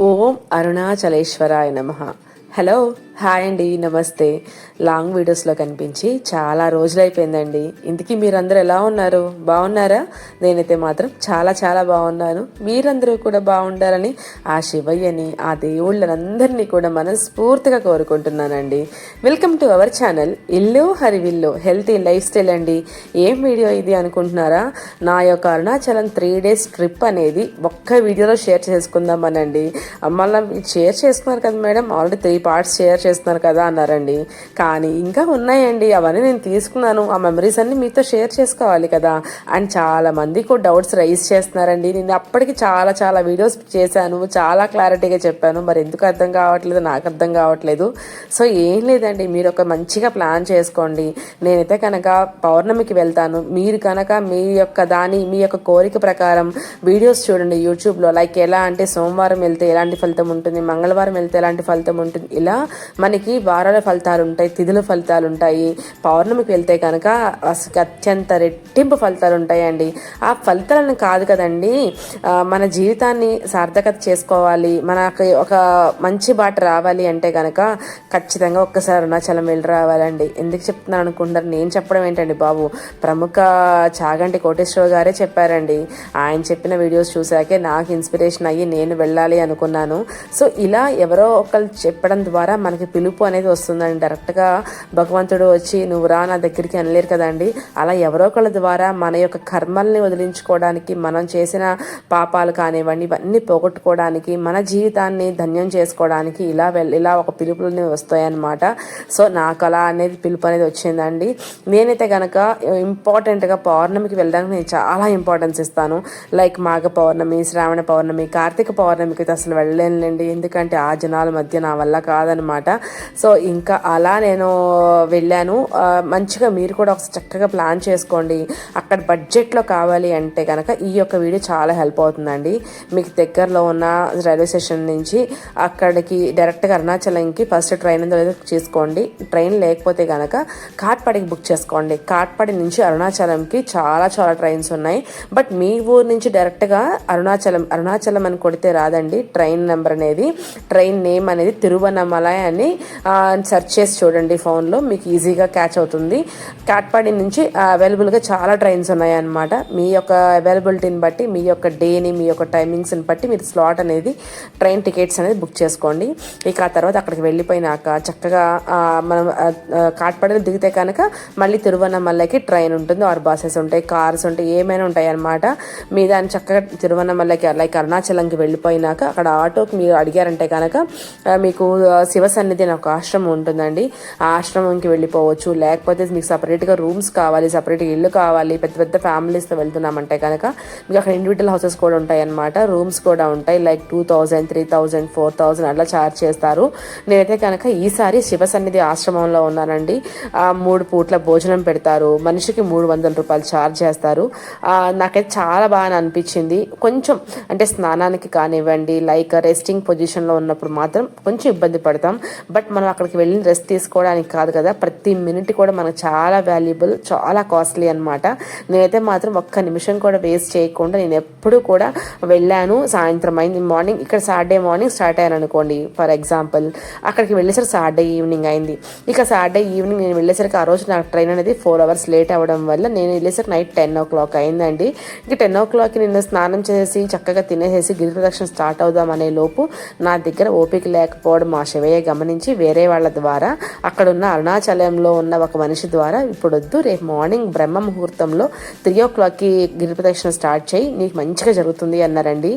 ఓం అరుణాచలేశ్వరాయ నమ. Hello. Hi అండి నమస్తే. లాంగ్ వీడియోస్లో కనిపించి చాలా రోజులైపోయిందండి. ఇంతకీ మీరందరూ ఎలా ఉన్నారు? బాగున్నారా? నేనైతే మాత్రం చాలా చాలా బాగున్నాను. మీరందరూ కూడా బాగుండాలని ఆ శివయ్యని ఆ దేవుళ్ళనందరినీ కూడా మనస్ఫూర్తిగా కోరుకుంటున్నానండి. వెల్కమ్ టు అవర్ ఛానల్ ఇల్లు హరివిల్లు హెల్తీ లైఫ్ స్టైల్ అండి. ఏం వీడియో ఇది అనుకుంటున్నారా? నా యొక్క అరుణాచలం త్రీ డేస్ ట్రిప్ అనేది ఒక్క వీడియోలో షేర్ చేసుకుందామనండి. మళ్ళీ షేర్ చేసుకున్నారు కదా madam already three parts share చేస్తున్నారు కదా అన్నారండి. కానీ ఇంకా ఉన్నాయండి. అవన్నీ నేను తీసుకున్నాను. ఆ మెమరీస్ అన్ని మీతో షేర్ చేసుకోవాలి కదా. అండ్ చాలా మంది కూడా డౌట్స్ రైజ్ చేస్తున్నారండి. నేను అప్పటికి చాలా చాలా వీడియోస్ చేశాను. చాలా క్లారిటీగా చెప్పాను. మరి ఎందుకు అర్థం కావట్లేదు? నాకు అర్థం కావట్లేదు. సో ఏం లేదండి. మీరు ఒక మంచిగా ప్లాన్ చేసుకోండి. నేనైతే కనుక పౌర్ణమికి వెళ్తాను. మీరు కనుక మీ యొక్క దాని మీ యొక్క కోరిక ప్రకారం వీడియోస్ చూడండి యూట్యూబ్లో లైక్ ఎలా అంటే సోమవారం వెళ్తే ఎలాంటి ఫలితం ఉంటుంది? మంగళవారం వెళ్తే ఎలాంటి ఫలితం ఉంటుంది? ఇలా మనకి వారాల ఫలితాలు ఉంటాయి తిథుల ఫలితాలు ఉంటాయి పౌర్ణమికి వెళ్తే కనుక అత్యంత రెట్టింపు ఫలితాలు ఉంటాయండి. ఆ ఫలితాలను కాదు కదండి మన జీవితాన్ని సార్థకత చేసుకోవాలి మనకి ఒక మంచి బాట రావాలి అంటే కనుక ఖచ్చితంగా ఒక్కసారి అరుణాచలం వెళ్ళి రావాలండి. ఎందుకు చెప్తున్నాను అనుకుంటారు? నేను చెప్పడం ఏంటండి బాబు? ప్రముఖ చాగంటి కోటేశ్వర గారే చెప్పారండి. ఆయన చెప్పిన వీడియోస్ చూశాకే నాకు ఇన్స్పిరేషన్ అయ్యి నేను వెళ్ళాలి అనుకున్నాను. సో ఇలా ఎవరో ఒకరు చెప్పడం ద్వారా మనకి పిలుపు అనేది వస్తుందండి. డైరెక్ట్గా భగవంతుడు వచ్చి నువ్వు రా నా దగ్గరికి అనలేరు కదండి. అలా ఎవరో ఒకళ్ళ ద్వారా మన యొక్క కర్మల్ని వదిలించుకోవడానికి మనం చేసిన పాపాలు కానివ్వండి ఇవన్నీ పోగొట్టుకోవడానికి మన జీవితాన్ని ధన్యం చేసుకోవడానికి ఇలా వెళ్ళి ఇలా ఒక పిలుపులని వస్తాయన్నమాట. సో నాకు అలా అనేది పిలుపు అనేది వచ్చిందండి. నేనైతే కనుక ఇంపార్టెంట్గా పౌర్ణమికి వెళ్ళడానికి నేను చాలా ఇంపార్టెన్స్ ఇస్తాను. లైక్ మాఘ పౌర్ణమి శ్రావణ పౌర్ణమి కార్తీక పౌర్ణమికి అయితే అసలు వెళ్ళలేనులేండి. ఎందుకంటే ఆ జనాల మధ్య నా వల్ల కాదనమాట సో ఇంకా అలా నేను వెళ్ళాను. మంచిగా మీరు కూడా ఒక చక్కగా ప్లాన్ చేసుకోండి. అక్కడ బడ్జెట్లో కావాలి అంటే కనుక ఈ యొక్క వీడియో చాలా హెల్ప్ అవుతుందండి. మీకు దగ్గరలో ఉన్న రైల్వే స్టేషన్ నుంచి అక్కడికి డైరెక్ట్గా అరుణాచలంకి ఫస్ట్ ట్రైన్ ఉందో లేదో చేసుకోండి. ట్రైన్ లేకపోతే కనుక కాట్పాడికి బుక్ చేసుకోండి. కాట్పాడి నుంచి అరుణాచలంకి చాలా చాలా ట్రైన్స్ ఉన్నాయి. బట్ మీ ఊరు నుంచి డైరెక్ట్గా అరుణాచలం అరుణాచలం అని కొడితే రాదండి. ట్రైన్ నెంబర్ అనేది ట్రైన్ నేమ్ అనేది తిరువన్నమలై అని సెర్చ్ చేసి చూడండి ఫోన్లో మీకు ఈజీగా క్యాచ్ అవుతుంది. కాట్పాడి నుంచి అవైలబుల్గా చాలా ట్రైన్స్ ఉన్నాయన్నమాట. మీ యొక్క అవైలబిలిటీని బట్టి మీ యొక్క డేని మీ యొక్క టైమింగ్స్ని బట్టి మీరు స్లాట్ అనేది ట్రైన్ టికెట్స్ అనేది బుక్ చేసుకోండి. ఇక ఆ తర్వాత అక్కడికి వెళ్ళిపోయినాక చక్కగా మనం ఆ, కాట్పాడిలో దిగితే కనుక మళ్ళీ తిరువన్నమల్లకి ట్రైన్ ఉంటుంది. ఆర్ బస్సెస్ ఉంటాయి కార్స్ ఉంటాయి ఏమైనా ఉంటాయి అన్నమాట మీ దాన్ని చక్కగా తిరువన్నమల్లకి లైక్ అరుణాచలంకి వెళ్ళిపోయినాక అక్కడ ఆటోకి మీరు అడిగారంటే కనుక మీకు శివసన్ని అనేది నాకు ఒక ఆశ్రమం ఉంటుందండి. ఆ ఆశ్రమంకి వెళ్ళిపోవచ్చు. లేకపోతే మీకు సపరేట్గా రూమ్స్ కావాలి సపరేట్గా ఇల్లు కావాలి పెద్ద పెద్ద ఫ్యామిలీస్తో వెళ్తున్నామంటే కనుక మీకు అక్కడ ఇండివిజువల్ హౌసెస్ కూడా ఉంటాయి అనమాట రూమ్స్ కూడా ఉంటాయి. Like two thousand three thousand four thousand అట్లా ఛార్జ్ చేస్తారు. నేనైతే కనుక ఈసారి శివ సన్నిధి ఆశ్రమంలో ఉన్నానండి. ఆ, మూడు పూట్ల భోజనం పెడతారు. మనిషికి మూడు వందల రూపాయలు ఛార్జ్ చేస్తారు. నాకైతే చాలా బాగా అనిపించింది. కొంచెం అంటే స్నానానికి కానివ్వండి లైక్ రెస్టింగ్ పొజిషన్లో ఉన్నప్పుడు మాత్రం కొంచెం ఇబ్బంది పడతాం. బట్ మనం అక్కడికి వెళ్ళి రెస్ట్ తీసుకోవడానికి కాదు కదా ప్రతి మినిట్ కూడా మనకు చాలా వాల్యుబుల్ చాలా కాస్ట్లీ అనమాట నేనైతే మాత్రం ఒక్క నిమిషం కూడా వేస్ట్ చేయకుండా నేను ఎప్పుడు కూడా వెళ్ళాను సాయంత్రం అయింది మార్నింగ్ ఇక్కడ సాటర్డే మార్నింగ్ స్టార్ట్ అయ్యాను అనుకోండి ఫర్ ఎగ్జాంపుల్ అక్కడికి వెళ్ళేసరికి సాటర్డే ఈవినింగ్ అయింది. ఇక సాటర్డే ఈవినింగ్ నేను వెళ్ళేసరికి ఆ రోజు నాకు ట్రైన్ అనేది ఫోర్ అవర్స్ లేట్ అవ్వడం వల్ల నేను వెళ్ళేసరికి నైట్ టెన్ ఓ క్లాక్ అయిందండి. ఇక టెన్ ఓ క్లాక్కి నేను స్నానం చేసి చక్కగా తినేసేసి గిరి ప్రదక్షిణ స్టార్ట్ అవుదాం అనే లోపు నా దగ్గర ఓపిక లేకపోవడం మా శివయ్య గమనించి వేరే వాళ్ళ ద్వారా అక్కడున్న అరుణాచలంలో ఉన్న ఒక మనిషి ద్వారా ఇప్పుడు వద్దు రేపు మార్నింగ్ బ్రహ్మ ముహూర్తంలో త్రీ ఓ క్లాక్కి గిరి ప్రదక్షిణ స్టార్ట్ చేయి. నీకు మంచిగా జరుగుతుంది అన్నారండి.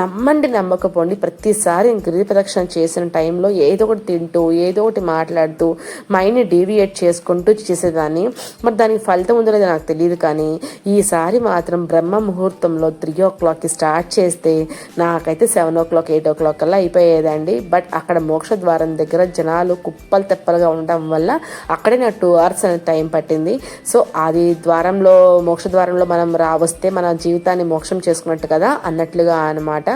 నమ్మండి నమ్మకపోండి. ప్రతిసారి నేను గిరి ప్రదక్షిణ చేసిన టైంలో ఏదో ఒకటి తింటూ ఏదో ఒకటి మాట్లాడుతూ మైండ్ని డీవియేట్ చేసుకుంటూ చేసేదాన్ని. మరి దానికి ఫలితం ఉందో లేదో నాకు తెలియదు కానీ ఈసారి మాత్రం బ్రహ్మ ముహూర్తంలో త్రీ ఓ క్లాక్కి స్టార్ట్ చేస్తే నాకైతే seven o'clock eight o'clock కల్లా అయిపోయేదండి. బట్ అక్కడ మోక్ష ద్వారం దగ్గర దగ్గర జనాలు కుప్పలు తెప్పలుగా ఉండడం వల్ల అక్కడే నాకు టూ అవర్స్ అనేది టైం పట్టింది. సో అది ద్వారంలో మోక్ష ద్వారంలో మనం రా వస్తే మన జీవితాన్ని మోక్షం చేసుకున్నట్టు కదా అన్నట్లుగా అనమాట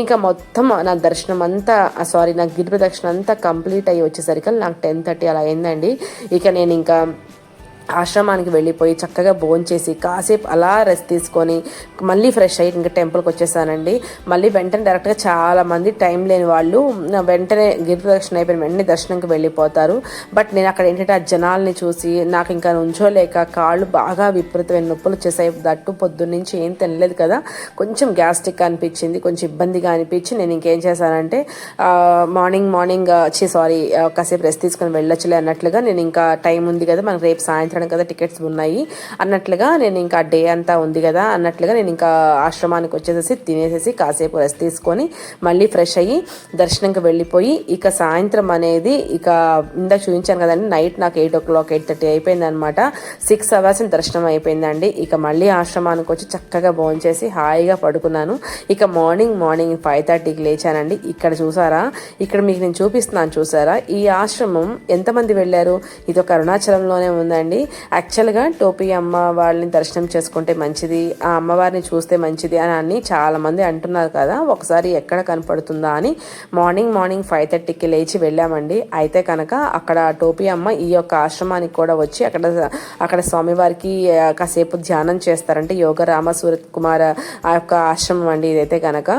ఇంకా మొత్తం నా దర్శనం అంతా సారీ నా గిరి ప్రదక్షిణ అంతా కంప్లీట్ అయ్యి వచ్చేసరికి నాకు టెన్ థర్టీ అలా అయిందండి. ఇక నేను ఇంకా ఆశ్రమానికి వెళ్ళిపోయి చక్కగా భోంచేసి కాసేపు అలా రెస్ట్ తీసుకొని మళ్ళీ ఫ్రెష్ అయ్యి ఇంకా టెంపుల్కి వచ్చేసానండి. మళ్ళీ వెంటనే డైరెక్ట్గా చాలామంది టైం లేని వాళ్ళు వెంటనే గిరి ప్రదక్షిణ అయిపోయిన వెంటనే దర్శనంకి వెళ్ళిపోతారు. బట్ నేను అక్కడ ఏంటంటే ఆ జనాల్ని చూసి నాకు ఇంకా ఉంచోలేక కాళ్ళు బాగా విపరీతమైన నొప్పులు వచ్చేసాయి. దట్టు పొద్దున్నుంచి ఏం తినలేదు కదా. కొంచెం గ్యాస్ట్రిక్ అనిపించింది కొంచెం ఇబ్బందిగా అనిపించి నేను ఇంకేం చేశానంటే మార్నింగ్ మార్నింగ్ వచ్చి సారీ కాసేపు రెస్ట్ తీసుకొని వెళ్ళొచ్చులే అన్నట్లుగా నేను ఇంకా టైం ఉంది కదా మనకు రేపు సాయంత్రం కదా టికెట్స్ ఉన్నాయి. అన్నట్లుగా నేను ఇంకా డే అంతా ఉంది కదా అన్నట్లుగా నేను ఇంకా ఆశ్రమానికి వచ్చేసేసి తినేసేసి కాసేపు రెస్ట్ తీసుకొని మళ్ళీ ఫ్రెష్ అయ్యి దర్శనంకి వెళ్ళిపోయి ఇక సాయంత్రం అనేది ఇక ఇందాక చూపించాను కదండి నైట్ నాకు eight o'clock eight thirty అయిపోయింది అనమాట సిక్స్ అవర్స్ దర్శనం అయిపోయిందండి. ఇక మళ్ళీ ఆశ్రమానికి వచ్చి చక్కగా భోంచేసి హాయిగా పడుకున్నాను. ఇక మార్నింగ్ మార్నింగ్ ఫైవ్ థర్టీకి లేచానండి. ఇక్కడ చూసారా? ఇక్కడ మీకు నేను చూపిస్తున్నాను చూసారా? ఈ ఆశ్రమం ఎంతమంది వెళ్ళారు? ఇది ఒక అరుణాచలంలోనే ఉందండి. యాక్చువల్గా టోపీ అమ్మ వాళ్ళని దర్శనం చేసుకుంటే మంచిది ఆ అమ్మవారిని చూస్తే మంచిది అని అని చాలామంది అంటున్నారు కదా. ఒకసారి ఎక్కడ కనపడుతుందా అని మార్నింగ్ మార్నింగ్ ఫైవ్ థర్టీకి లేచి వెళ్ళామండి. అయితే కనుక అక్కడ టోపీ అమ్మ ఈ యొక్క ఆశ్రమానికి కూడా వచ్చి అక్కడ అక్కడ స్వామివారికి కాసేపు ధ్యానం చేస్తారంటే యోగ రామ సూరత్ కుమార్ ఆ యొక్క ఆశ్రమం అండి ఇదైతే కనుక.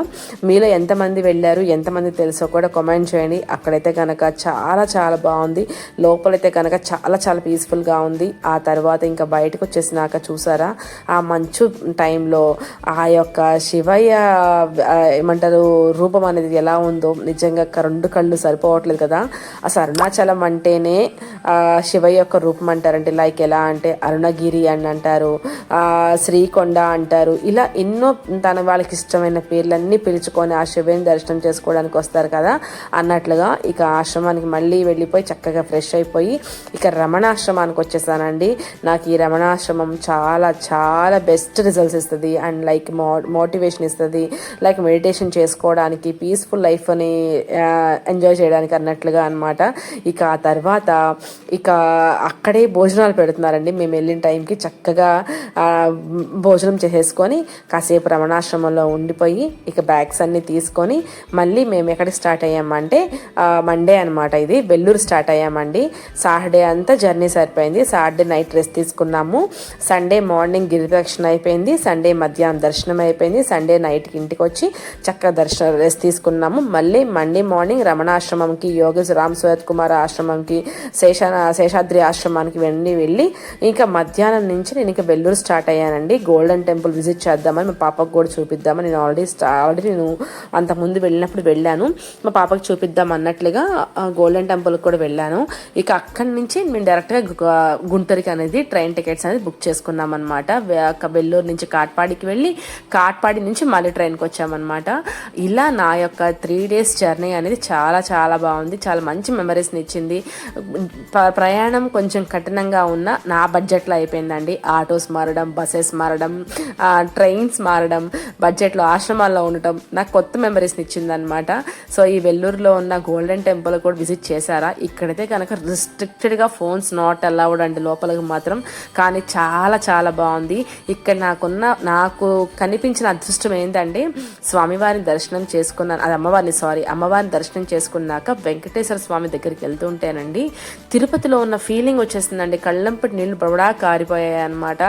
మీలో ఎంతమంది వెళ్ళారు ఎంతమంది తెలుసో కూడా కామెంట్ చేయండి. అక్కడైతే కనుక చాలా చాలా బాగుంది. లోపలైతే కనుక చాలా చాలా పీస్ఫుల్గా ఉంది. ఆ తర్వాత ఇంకా బయటకు వచ్చేసినాక చూసారా? ఆ మంచు టైంలో ఆ యొక్క శివయ్య ఏమంటారు రూపం అనేది ఎలా ఉందో నిజంగా రెండు కళ్ళు సరిపోవట్లేదు కదా. అసలు అరుణాచలం అంటేనే శివయ్య యొక్క రూపం అంటారంటే లైక్ ఎలా అంటే అరుణగిరి అని అంటారు శ్రీకొండ అంటారు. ఇలా ఎన్నో తన వాళ్ళకి ఇష్టమైన పేర్లన్నీ పిలుచుకొని ఆ శివయ్యని దర్శనం చేసుకోవడానికి వస్తారు కదా. అన్నట్లుగా ఇక ఆశ్రమానికి మళ్ళీ వెళ్ళిపోయి చక్కగా ఫ్రెష్ అయిపోయి ఇక రమణాశ్రమానికి వచ్చేసానండి నాకు ఈ రమణాశ్రమం చాలా చాలా బెస్ట్ రిజల్ట్స్ ఇస్తుంది. అండ్ లైక్ మో మోటివేషన్ ఇస్తుంది. లైక్ మెడిటేషన్ చేసుకోవడానికి పీస్ఫుల్ లైఫ్ని ఎంజాయ్ చేయడానికి అన్నట్లుగా అనమాట ఇక ఆ తర్వాత ఇక అక్కడే భోజనాలు పెడుతున్నారండి. మేము వెళ్ళిన టైంకి చక్కగా భోజనం చేసేసుకొని కాసేపు రమణాశ్రమంలో ఉండిపోయి ఇక బ్యాగ్స్ అన్నీ తీసుకొని మళ్ళీ మేము ఎక్కడికి స్టార్ట్ అయ్యామంటే మండే అనమాట ఇది. వెల్లూరు స్టార్ట్ అయ్యామండి. సాటర్డే అంతా జర్నీ సరిపోయింది. సాటర్డే నైట్ రెస్ట్ తీసుకున్నాము. సండే మార్నింగ్ గిరిదక్షిణ అయిపోయింది. సండే మధ్యాహ్నం దర్శనం అయిపోయింది. సండే నైట్కి ఇంటికి వచ్చి చక్కగా దర్శన రెస్ట్ తీసుకున్నాము. మళ్ళీ మండే మార్నింగ్ రమణాశ్రమంకి యోగ రామ్ సోయత్ కుమార్ ఆశ్రమంకి శేష శేషాద్రి ఆశ్రమానికి వెళ్ళి వెళ్ళి ఇంకా మధ్యాహ్నం నుంచి నేను ఇంకా వెల్లూరు స్టార్ట్ అయ్యానండి. గోల్డెన్ టెంపుల్ విజిట్ చేద్దామని మా పాపకు కూడా చూపిద్దామని నేను ఆల్రెడీ ఆల్రెడీ నేను అంత ముందు వెళ్ళినప్పుడు వెళ్ళాను. మా పాపకు చూపిద్దాం అన్నట్లుగా గోల్డెన్ టెంపుల్కి కూడా వెళ్ళాను. ఇక అక్కడి నుంచి మేము డైరెక్ట్గా గుంటూరుకి అనేది ట్రైన్ టికెట్స్ అనేది బుక్ చేసుకున్నాం అనమాట వెల్లూరు నుంచి కాట్పాడికి వెళ్ళి కాట్పాడి నుంచి మళ్ళీ ట్రైన్కి వచ్చామన్నమాట. ఇలా నా యొక్క త్రీ డేస్ జర్నీ అనేది చాలా చాలా బాగుంది. చాలా మంచి మెమరీస్ని ఇచ్చింది. ప్రయాణం కొంచెం కఠినంగా ఉన్న నా బడ్జెట్లో అయిపోయిందండి. ఆటోస్ మారడం బస్సెస్ మారడం ట్రైన్స్ మారడం బడ్జెట్లో ఆశ్రమాల్లో ఉండటం నాకు కొత్త మెమరీస్ని ఇచ్చిందనమాట సో ఈ వెల్లూరులో ఉన్న గోల్డెన్ టెంపుల్ కూడా విజిట్ చేశారా? ఇక్కడైతే కనుక రిస్ట్రిక్టెడ్గా ఫోన్స్ నాట్ అలౌడ్ అండి లోపలికి మాత్రం. కానీ చాలా చాలా బాగుంది. ఇక్కడ నాకున్న నాకు కనిపించిన అదృష్టం ఏంటంటే స్వామివారిని దర్శనం చేసుకున్నాను అది అమ్మవారిని సారీ అమ్మవారిని దర్శనం చేసుకున్నాక వెంకటేశ్వర స్వామి దగ్గరికి వెళ్తుంటేనండి తిరుపతిలో ఉన్న ఫీలింగ్ వచ్చేసిందండి కళ్ళంపటి నీళ్ళు బడా కారిపోయాయి అనమాట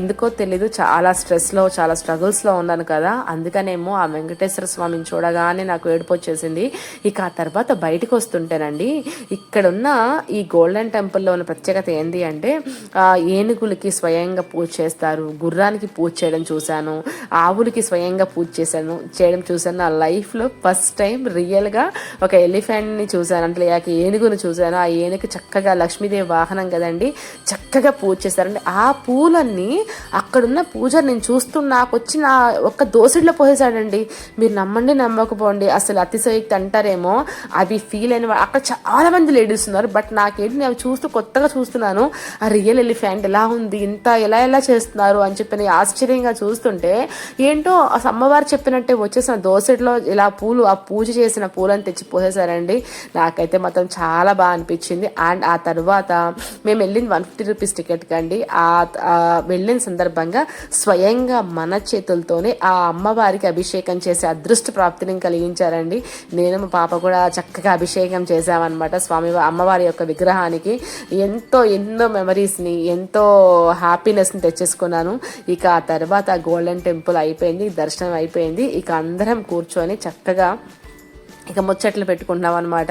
ఎందుకో తెలీదు చాలా స్ట్రెస్లో చాలా స్ట్రగుల్స్లో ఉన్నాను కదా. అందుకనేమో ఆ వెంకటేశ్వర స్వామిని చూడగానే నాకు ఏడుపు వచ్చేసింది. ఇక ఆ తర్వాత బయటకు వస్తుంటేనండి ఇక్కడున్న ఈ గోల్డెన్ టెంపుల్లో ఉన్న ప్రత్యేకత ఏంటి అంటే ఏనుగులకి స్వయంగా పూజ చేస్తారు. గుర్రానికి పూజ చేయడం చూశాను. ఆవులకి స్వయంగా పూజ చేశాను చేయడం చూశాను. నా లైఫ్లో ఫస్ట్ టైం రియల్గా ఒక ఎలిఫెంట్ని చూశాను. అంటే ఏనుగుని చూశాను. ఆ ఏనుగు చక్కగా లక్ష్మీదేవి వాహనం కదండి చక్కగా పూజ చేశారండి. ఆ పూలన్నీ అక్కడున్న పూజ నేను చూస్తూ నాకు వచ్చిన ఒక్క దోసిడిలో పోసేసాడండి మీరు నమ్మండి నమ్మకపోండి. అసలు అతిశయోక్తి అంటారేమో అది ఫీల్ అయిన అక్కడ చాలా మంది లేడీస్ ఉన్నారు. బట్ నాకేంటి నేను చూస్తూ కొత్తగా చూస్తున్నాను. ఆ రియల్ ఎలిఫెంట్ ఎలా ఉంది ఇంత ఎలా ఎలా చేస్తున్నారు అని చెప్పి ఆశ్చర్యంగా చూస్తుంటే ఏంటో అమ్మవారు చెప్పినట్టే వచ్చేసిన దోసెట్లో ఇలా పూలు ఆ పూజ చేసిన పూలను తెచ్చి పోసేసారండి నాకైతే మాత్రం చాలా బాగా అనిపించింది. అండ్ ఆ తర్వాత మేము వెళ్ళింది వన్ ఫిఫ్టీ రూపీస్ టికెట్ కండి. ఆ వెళ్ళిన సందర్భంగా స్వయంగా మన చేతులతోనే ఆ అమ్మవారికి అభిషేకం చేసే అదృష్ట ప్రాప్తిని కలిగించారండి. నేను మా పాప కూడా చక్కగా అభిషేకం చేశామన్నమాట స్వామి అమ్మవారి యొక్క విగ్రహానికి. ఎంతో ఎన్నో మెమరీస్ని ఎంతో హ్యాపీనెస్ని తెచ్చేసుకున్నాను. ఇక ఆ తర్వాత గోల్డెన్ టెంపుల్ అయిపోయింది దర్శనం అయిపోయింది. ఇక అందరం కూర్చొని చక్కగా ఇక ముచ్చట్లు పెట్టుకుంటున్నాం అనమాట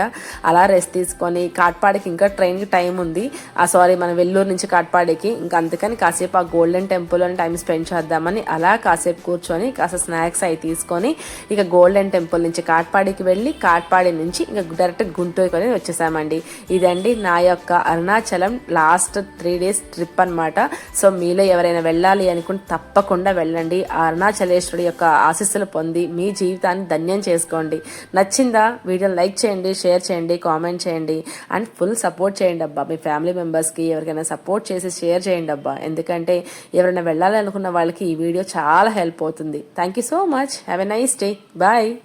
అలా రెస్ట్ తీసుకొని కాట్పాడికి ఇంకా ట్రైన్కి టైం ఉంది. ఆ సారీ మన వెల్లూరు నుంచి కాట్పాడికి. ఇంకా అందుకని కాసేపు ఆ గోల్డెన్ టెంపుల్ అని టైం స్పెండ్ చేద్దామని అలా కాసేపు కూర్చొని కాస్త స్నాక్స్ అవి తీసుకొని ఇక గోల్డెన్ టెంపుల్ నుంచి కాట్పాడికి వెళ్ళి కాట్పాడి నుంచి ఇంకా డైరెక్ట్ గుంటూరు కొని వచ్చేసామండి. ఇదండి నా యొక్క Arunachalam last three days trip అనమాట సో మీలో ఎవరైనా వెళ్ళాలి అనుకుంటే తప్పకుండా వెళ్ళండి. ఆ అరుణాచలేశ్వరుడి యొక్క ఆశీస్సులు పొంది మీ జీవితాన్ని ధన్యం చేసుకోండి. నచ్చింది వీడియో లైక్ చేయండి షేర్ చేయండి కామెంట్ చేయండి. అండ్ ఫుల్ సపోర్ట్ చేయండి అబ్బా. మీ ఫ్యామిలీ మెంబర్స్కి ఎవరికైనా సపోర్ట్ చేసి షేర్ చేయండి అబ్బా. ఎందుకంటే ఎవరైనా వెళ్ళాలి అనుకున్న వాళ్ళకి ఈ వీడియో చాలా హెల్ప్ అవుతుంది. Thank you so much. Have a nice day. Bye.